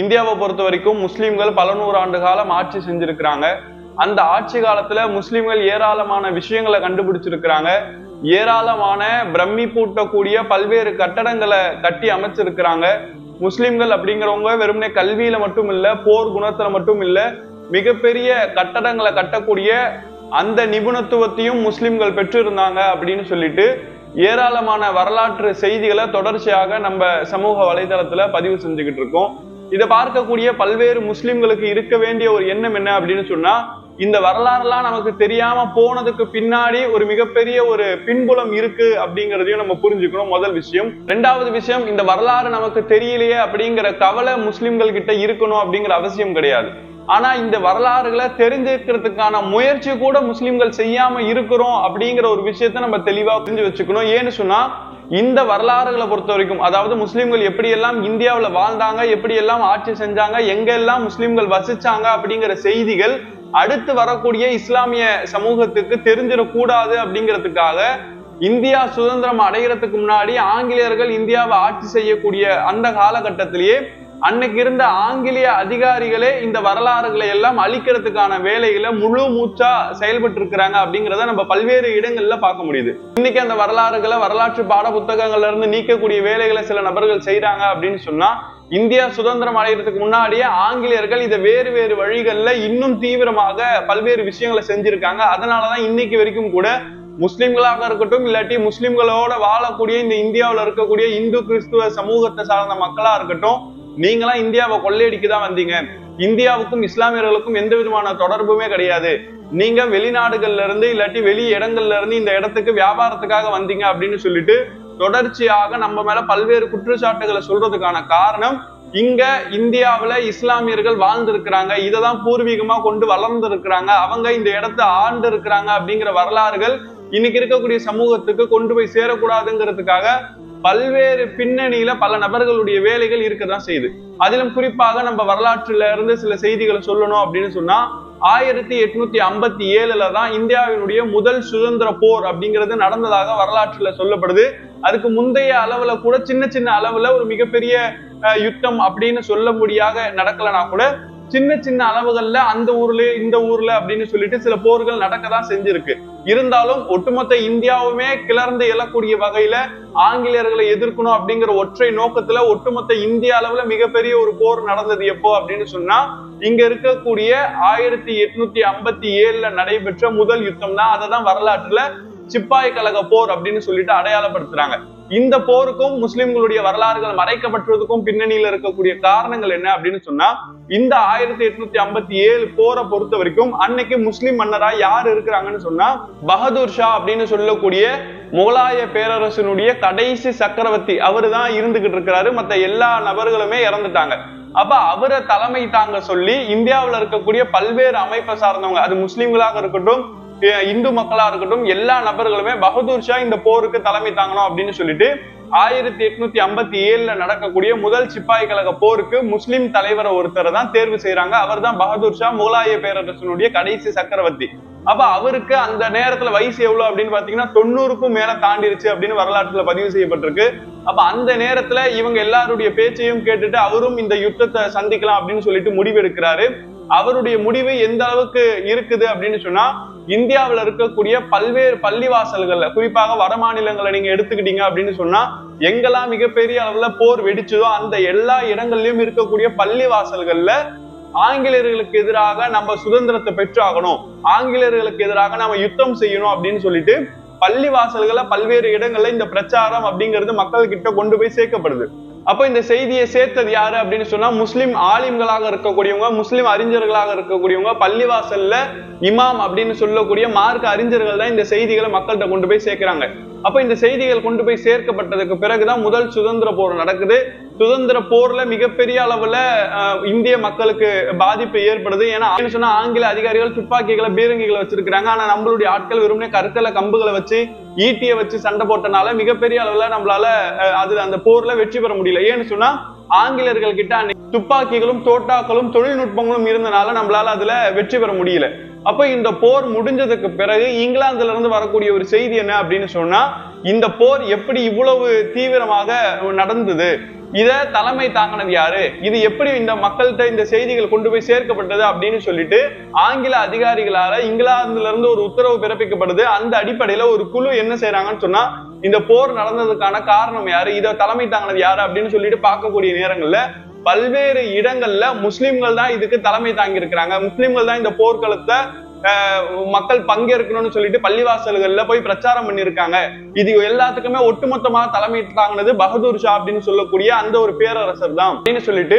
இந்தியாவை பொறுத்த வரைக்கும் முஸ்லீம்கள் பல நூறு ஆண்டு காலம் ஆட்சி செஞ்சிருக்கிறாங்க. அந்த ஆட்சி காலத்துல முஸ்லிம்கள் ஏராளமான விஷயங்களை கண்டுபிடிச்சிருக்கிறாங்க. ஏராளமான பிரம்மி பூட்டக்கூடிய பல்வேறு கட்டடங்களை கட்டி அமைச்சிருக்கிறாங்க. முஸ்லிம்கள் அப்படிங்கிறவங்க வெறுமனே கல்வியில மட்டும் இல்ல போர் குணத்துல மட்டும் இல்ல மிகப்பெரிய கட்டடங்களை கட்டக்கூடிய அந்த நிபுணத்துவத்தையும் முஸ்லிம்கள் பெற்றிருந்தாங்க அப்படின்னு சொல்லிட்டு ஏராளமான வரலாற்று செய்திகளை தொடர்ச்சியாக நம்ம சமூக வலைதளத்துல பதிவு செஞ்சுக்கிட்டு இருக்கோம். இதை பார்க்கக்கூடிய பல்வேறு முஸ்லிம்களுக்கு இருக்க வேண்டிய ஒரு எண்ணம் என்ன அப்படின்னு சொன்னா இந்த வரலாறுலாம் நமக்கு தெரியாம போனதுக்கு பின்னாடி ஒரு மிகப்பெரிய ஒரு பின்புலம் இருக்கு அப்படிங்கிறதையும் நம்ம புரிஞ்சுக்கணும். முதல் விஷயம். ரெண்டாவது விஷயம் இந்த வரலாறு நமக்கு தெரியலையே அப்படிங்கிற கவலை முஸ்லிம்கள் கிட்ட இருக்கணும் அப்படிங்கிற அவசியம் கிடையாது. ஆனா இந்த வரலாறுகளை தெரிஞ்சுக்கிறதுக்கான முயற்சி கூட முஸ்லிம்கள் செய்யாம இருக்கிறோம் அப்படிங்கிற ஒரு விஷயத்த நம்ம தெளிவா புரிஞ்சு வச்சுக்கணும். ஏன்னு சொன்னா இந்த வரலாறுகளை பொறுத்த வரைக்கும் அதாவது முஸ்லிம்கள் எப்படியெல்லாம் இந்தியாவில் வாழ்ந்தாங்க எப்படியெல்லாம் ஆட்சி செஞ்சாங்க எங்கெல்லாம் முஸ்லிம்கள் வசிச்சாங்க அப்படிங்கிற செய்திகள் அடுத்து வரக்கூடிய இஸ்லாமிய சமூகத்துக்கு தெரிஞ்சிடக்கூடாது அப்படிங்கிறதுக்காக இந்தியா சுதந்திரம் அடைகிறதுக்கு முன்னாடி ஆங்கிலேயர்கள் இந்தியாவை ஆட்சி செய்யக்கூடிய அந்த காலகட்டத்திலேயே அன்னைக்கு இருந்த ஆங்கிலேய அதிகாரிகளே இந்த வரலாறுகளை எல்லாம் அழிக்கிறதுக்கான வேலைகளை முழு மூச்சா செயல்பட்டு இருக்கிறாங்க அப்படிங்கிறத நம்ம பல்வேறு இடங்கள்ல பார்க்க முடியுது. இன்னைக்கு அந்த வரலாறுகளை வரலாற்று பாட புத்தகங்கள்ல இருந்து நீக்கக்கூடிய வேலைகளை சில நபர்கள் செய்யறாங்க அப்படின்னு சொன்னா இந்தியா சுதந்திரம் அடைகிறதுக்கு முன்னாடியே ஆங்கிலேயர்கள் இதை வேறு வேறு வழிகள்ல இன்னும் தீவிரமாக பல்வேறு விஷயங்களை செஞ்சிருக்காங்க. அதனாலதான் இன்னைக்கு வரைக்கும் கூட முஸ்லிம்களாக இருக்கட்டும் இல்லாட்டி முஸ்லிம்களோட வாழக்கூடிய இந்த இந்தியாவில் இருக்கக்கூடிய இந்து கிறிஸ்துவ சமூகத்தை சார்ந்த மக்களா இருக்கட்டும் நீங்களாம் இந்தியாவை கொள்ளையடிக்க தான் வந்தீங்க. இந்தியாவுக்கும் இஸ்லாமியர்களுக்கும் எந்த விதமான தொடர்புமே கிடையாது. நீங்க வெளிநாடுகள்ல இருந்து இல்லாட்டி வெளி இடங்கள்ல இருந்து இந்த இடத்துக்கு வியாபாரத்துக்காக வந்தீங்க அப்படின்னு சொல்லிட்டு தொடர்ச்சியாக நம்ம மேல பல்வேறு குற்றச்சாட்டுகளை சொல்றதுக்கான காரணம் இங்க இந்தியாவில இஸ்லாமியர்கள் வாழ்ந்திருக்கிறாங்க. இதை தான் பூர்வீகமா கொண்டு வளர்ந்து இருக்கிறாங்க அவங்க இந்த இடத்த ஆண்டு இருக்கிறாங்க அப்படிங்கிற வரலாறுகள் இன்னைக்கு இருக்கக்கூடிய சமூகத்துக்கு கொண்டு போய் சேரக்கூடாதுங்கிறதுக்காக பல்வேறு பின்னணியில பல நபர்களுடைய வேலைகள் இருக்கதான் செய்யுது. அதிலும் குறிப்பாக நம்ம வரலாற்றுல இருந்து சில செய்திகளை சொல்லணும் அப்படின்னு சொன்னா ஆயிரத்தி எட்நூத்தி ஐம்பத்தி ஏழுல தான் இந்தியாவினுடைய முதல் சுதந்திர போர் அப்படிங்கிறது நடந்ததாக வரலாற்றுல சொல்லப்படுது. அதுக்கு முந்தைய அளவுல கூட சின்ன சின்ன அளவுல ஒரு மிகப்பெரிய யுத்தம் அப்படின்னு சொல்ல முடியாத நடக்கலனா கூட சின்ன சின்ன அளவுகள்ல அந்த ஊர்ல இந்த ஊர்ல அப்படின்னு சொல்லிட்டு சில போர்கள் நடக்கதான் செஞ்சிருக்கு. இருந்தாலும் ஒட்டுமொத்த இந்தியாவுமே கிளர்ந்து எழக்கூடிய வகையில ஆங்கிலேயர்களை எதிர்க்கணும் அப்படிங்கிற ஒற்றை நோக்கத்துல ஒட்டுமொத்த இந்திய அளவுல மிகப்பெரிய ஒரு போர் நடந்தது எப்போ அப்படின்னு சொன்னா இங்க இருக்கக்கூடிய ஆயிரத்தி எட்நூத்தி ஐம்பத்தி ஏழுல நடைபெற்ற முதல் யுத்தம் தான் அதை தான் வரலாற்றுல சிப்பாய் கழக போர் அப்படின்னு சொல்லிட்டு அடையாளப்படுத்துறாங்க. இந்த போருக்கும் முஸ்லிம்களுடைய வரலாறுகள் மறைக்கப்பட்டதுக்கும் பின்னணியில இருக்கக்கூடிய காரணங்கள் என்ன அப்படின்னு சொன்னா இந்த ஆயிரத்தி எட்நூத்தி ஐம்பத்தி ஏழு போரை பொறுத்த வரைக்கும் அன்னைக்கு முஸ்லிம் மன்னரா யார் இருக்கிறாங்கன்னு சொன்னா பகதூர் ஷா அப்படின்னு சொல்லக்கூடிய முகலாய பேரரசனுடைய கடைசி சக்கரவர்த்தி அவரு தான் இருந்துகிட்டு இருக்கிறாரு. மத்த எல்லா நபர்களுமே இறந்துட்டாங்க. அப்ப அவரை தலைமை தாங்க சொல்லி இந்தியாவுல இருக்கக்கூடிய பல்வேறு அமைப்பை சார்ந்தவங்க அது முஸ்லிம்களாக இருக்கட்டும் இந்து மக்களா இருக்கட்டும் எல்லா நபர்களுமே பகதூர் ஷா இந்த போருக்கு தலைமை தாங்கணும் அப்படின்னு சொல்லிட்டு ஆயிரத்தி எட்நூத்தி ஐம்பத்தி ஏழுல நடக்கக்கூடிய முதல் சிப்பாய் கழக போருக்கு முஸ்லிம் தலைவரை ஒருத்தரை தான் தேர்வு செய்யறாங்க அவர் தான் பகதூர் ஷா முகலாய பேரரசனுடைய கடைசி சக்கரவர்த்தி. அப்ப அவருக்கு அந்த நேரத்துல வயசு எவ்வளவு அப்படின்னு பாத்தீங்கன்னா தொண்ணூறுக்கும் மேல தாண்டிருச்சு அப்படின்னு வரலாற்றுல பதிவு செய்யப்பட்டிருக்கு. அப்ப அந்த நேரத்துல இவங்க எல்லாருடைய பேச்சையும் கேட்டுட்டு அவரும் இந்த யுத்தத்தை சந்திக்கலாம் அப்படின்னு சொல்லிட்டு முடிவெடுக்கிறாரு. அவருடைய முடிவு எந்த அளவுக்கு இருக்குது அப்படின்னு சொன்னா இந்தியாவில் இருக்கக்கூடிய பல்வேறு பள்ளிவாசல்கள்ல குறிப்பாக வட மாநிலங்களை நீங்க எடுத்துக்கிட்டீங்க அப்படின்னு சொன்னா எங்கெல்லாம் மிகப்பெரிய அளவுல போர் வெடிச்சதோ அந்த எல்லா இடங்கள்லயும் இருக்கக்கூடிய பள்ளிவாசல்கள்ல ஆங்கிலேயர்களுக்கு எதிராக நம்ம சுதந்திரத்தை பெற்றாகணும் ஆங்கிலேயர்களுக்கு எதிராக நம்ம யுத்தம் செய்யணும் அப்படின்னு சொல்லிட்டு பள்ளிவாசல்களை பல்வேறு இடங்கள்ல இந்த பிரச்சாரம் அப்படிங்கிறது மக்கள் கிட்ட கொண்டு போய் சேர்க்கப்படுது. அப்ப இந்த செய்தியை சேர்த்தது யாரு அப்படின்னு சொன்னா முஸ்லிம் ஆலிம்களாக இருக்கக்கூடியவங்க முஸ்லிம் அறிஞர்களாக இருக்கக்கூடியவங்க பள்ளிவாசல்ல இமாம் அப்படின்னு சொல்லக்கூடிய மார்க்க அறிஞர்கள் தான் இந்த செய்திகளை மக்கள்கிட்ட கொண்டு போய் சேர்க்கிறாங்க. அப்ப இந்த செய்திகள் கொண்டு போய் சேர்க்கப்பட்டதுக்கு பிறகுதான் முதல் சுதந்திர போர் நடக்குது. சுதந்திர போர்ல மிகப்பெரிய அளவுல இந்திய மக்களுக்கு பாதிப்பு ஏற்படுது. ஏன்னா சொன்னா ஆங்கில அதிகாரிகள் துப்பாக்கிகளை பீரங்கிகளை வச்சிருக்கிறாங்க. ஆனா நம்மளுடைய ஆட்கள் வெறுமனே கருத்தல கம்புகளை வச்சு ஈட்டியை வச்சு சண்டை போட்டனால மிகப்பெரிய அளவுல நம்மளால அஹ், அது அந்த போர்ல வெற்றி பெற முடியல. ஏன்னு சொன்னா ஆங்கிலேயர்கள் கிட்ட அன்னைக்கு துப்பாக்கிகளும் தோட்டாக்களும் தொழில்நுட்பங்களும் இருந்தனால நம்மளால அதுல வெற்றி பெற முடியல. அப்ப இந்த போர் முடிஞ்சதுக்கு பிறகு இங்கிலாந்துல இருந்து வரக்கூடிய ஒரு செய்தி என்ன அப்படின்னு சொன்னா இந்த போர் எப்படி இவ்வளவு தீவிரமாக நடந்தது? இத தலைமை தாங்கினது யாரு? இது எப்படி இந்த மக்கள்கிட்ட இந்த செய்திகள் கொண்டு போய் சேர்க்கப்பட்டது அப்படின்னு சொல்லிட்டு ஆங்கில அதிகாரிகளால இங்கிலாந்துல இருந்து ஒரு உத்தரவு பிறப்பிக்கப்படுது. அந்த அடிப்படையில ஒரு குழு என்ன செய்யறாங்கன்னு சொன்னா இந்த போர் நடந்ததுக்கான காரணம் யாரு? இதை தலைமை தாங்கினது யாரு அப்படின்னு சொல்லிட்டு பார்க்கக்கூடிய நேரங்கள்ல பல்வேறு இடங்கள்ல முஸ்லிம்கள் தான் இதுக்கு தலைமை தாங்கி இருக்கிறாங்க முஸ்லிம்கள் தான் இந்த போர்க்களத்தை மக்கள் பங்கேற்கணும்னு சொல்லிட்டு பள்ளிவாசல்கள்ல போய் பிரச்சாரம் பண்ணியிருக்காங்க. இது எல்லாத்துக்குமே ஒட்டுமொத்தமாக தலைமை தாங்கினது பகதூர் ஷா அப்படின்னு சொல்லக்கூடிய அந்த ஒரு பேரரசர் தான் அப்படின்னு சொல்லிட்டு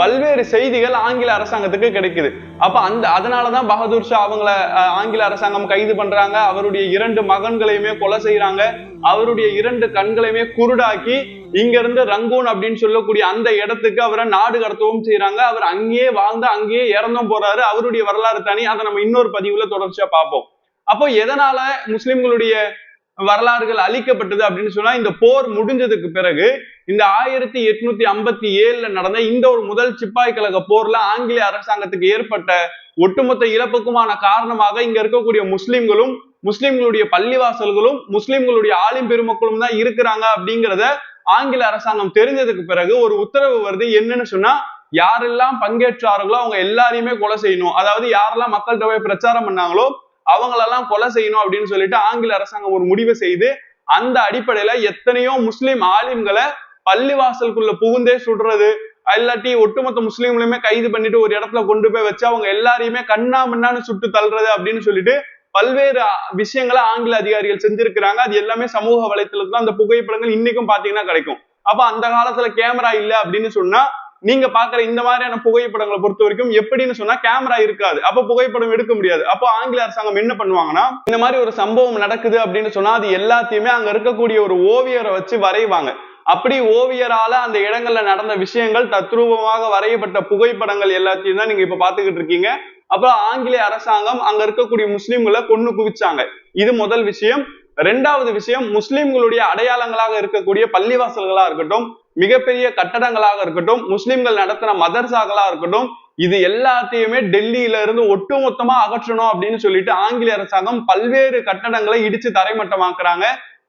பல்வேறு செய்திகள் ஆங்கில அரசாங்கத்துக்கு கிடைக்குது. அப்ப அந்த அதனாலதான் பகதூர் ஷா அவங்கள ஆங்கில அரசாங்கம் கைது பண்றாங்க. அவருடைய இரண்டு மகன்களையுமே கொலை செய்யறாங்க அவருடைய இரண்டு கண்களையுமே குருடாக்கி இங்க இருந்து ரங்கூன் அப்படின்னு சொல்லக்கூடிய அந்த இடத்துக்கு அவரை நாடு கடத்தவும் செய்யறாங்க அவர் அங்கேயே வாழ்ந்து அங்கேயே இறந்தும் போறாரு. அவருடைய வரலாறு தனி. அதை நம்ம இன்னொரு பதிவுல தொடர்ச்சியா பார்ப்போம். அப்போ எதனால முஸ்லிம்களுடைய வரலாறுகள் அழிக்கப்பட்டது அப்படின்னு சொன்னா இந்த போர் முடிஞ்சதுக்கு பிறகு இந்த ஆயிரத்தி எட்நூத்தி ஐம்பத்தி ஏழுல நடந்த இந்த ஒரு முதல் சிப்பாய் கழக போர்ல ஆங்கிலேய அரசாங்கத்துக்கு ஏற்பட்ட ஒட்டுமொத்த இழப்புக்குமான காரணமாக இங்க இருக்கக்கூடிய முஸ்லிம்களும் முஸ்லிம்களுடைய பள்ளிவாசல்களும் முஸ்லிம்களுடைய ஆளும் பெருமக்களும் தான் இருக்கிறாங்க அப்படிங்கிறத ஆங்கில அரசாங்கம் தெரிஞ்சதுக்கு பிறகு ஒரு உத்தரவு வருது. என்னன்னு சொன்னா யாரெல்லாம் பங்கேற்றார்களோ அவங்க எல்லாரையுமே கொலை செய்யணும். அதாவது யாரெல்லாம் மக்கள்கிட்ட போய் பிரச்சாரம் பண்ணாங்களோ அவங்களெல்லாம் கொலை செய்யணும் அப்படின்னு சொல்லிட்டு ஆங்கில அரசாங்கம் ஒரு முடிவை செய்து அந்த அடிப்படையில எத்தனையோ முஸ்லிம் ஆலிம்களை பள்ளிவாசலுக்குள்ள புகுந்தே சுடுறது இல்லாட்டி ஒட்டுமொத்த முஸ்லீம்களையுமே கைது பண்ணிட்டு ஒரு இடத்துல கொண்டு போய் வச்சு அவங்க எல்லாரையுமே கண்ணா மண்ணான்னு சுட்டு தள்ளுறது அப்படின்னு சொல்லிட்டு பல்வேறு விஷயங்களை ஆங்கில அதிகாரிகள் செஞ்சிருக்கிறாங்க. அது எல்லாமே சமூக வலைத்தளத்துல அந்த புகைப்படங்கள் இன்னைக்கும் பாத்தீங்கன்னா கிடைக்கும். அப்ப அந்த காலத்துல கேமரா இல்ல அப்படின்னு சொன்னா நீங்க பாக்குற இந்த மாதிரியான புகைப்படங்களை பொறுத்த வரைக்கும் எப்படின்னு சொன்னா கேமரா இருக்காது. அப்ப புகைப்படம் எடுக்க முடியாது. அப்போ ஆங்கில அரசாங்கம் என்ன பண்ணுவாங்கன்னா இந்த மாதிரி ஒரு சம்பவம் நடக்குது அப்படின்னு சொன்னா அது எல்லாத்தையுமே அங்க இருக்கக்கூடிய ஒரு ஓவியரை வச்சு வரைவாங்க. அப்படி ஓவியரால அந்த இடங்கள்ல நடந்த விஷயங்கள் தத்ரூபமாக வரையப்பட்ட புகைப்படங்கள் எல்லாத்தையும் தான் நீங்க இப்ப பாத்துக்கிட்டு இருக்கீங்க. அப்புறம் ஆங்கிலேய அரசாங்கம் அங்க இருக்கக்கூடிய முஸ்லிம்களை கொன்னு குவிச்சாங்க. இது முதல் விஷயம். ரெண்டாவது விஷயம் முஸ்லிம்களுடைய அடையாளங்களாக இருக்கக்கூடிய பள்ளிவாசல்களா இருக்கட்டும் மிகப்பெரிய கட்டடங்களாக இருக்கட்டும் முஸ்லிம்கள் நடத்தின மதர்சாக்களா இருக்கட்டும் இது எல்லாத்தையுமே டெல்லியில இருந்து ஒட்டுமொத்தமா அகற்றணும் அப்படின்னு சொல்லிட்டு ஆங்கிலேய அரசாங்கம் பல்வேறு கட்டடங்களை இடிச்சு தரைமட்டமாக்குறாங்க.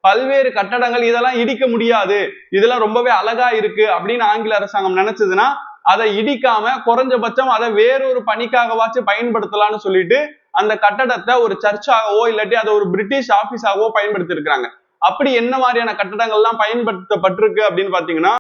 பல்வேறு கட்டடங்கள் இதெல்லாம் இடிக்க முடியாது. இதெல்லாம் ரொம்பவே அழகா இருக்கு அப்படின்னு ஆங்கில அரசாங்கம் நினைச்சதுன்னா அதை இடிக்காம குறைஞ்சபட்சம் அதை வேறொரு பணிக்காகவாச்சும் பயன்படுத்தலாம்னு சொல்லிட்டு அந்த கட்டடத்தை ஒரு சர்ச்சாகவோ இல்லாட்டி அதை ஒரு பிரிட்டிஷ் ஆபீஸாகவோ பயன்படுத்தி இருக்கிறாங்க அப்படி என்ன மாதிரியான கட்டடங்கள்லாம் பயன்படுத்தப்பட்டிருக்கு அப்படின்னு பாத்தீங்கன்னா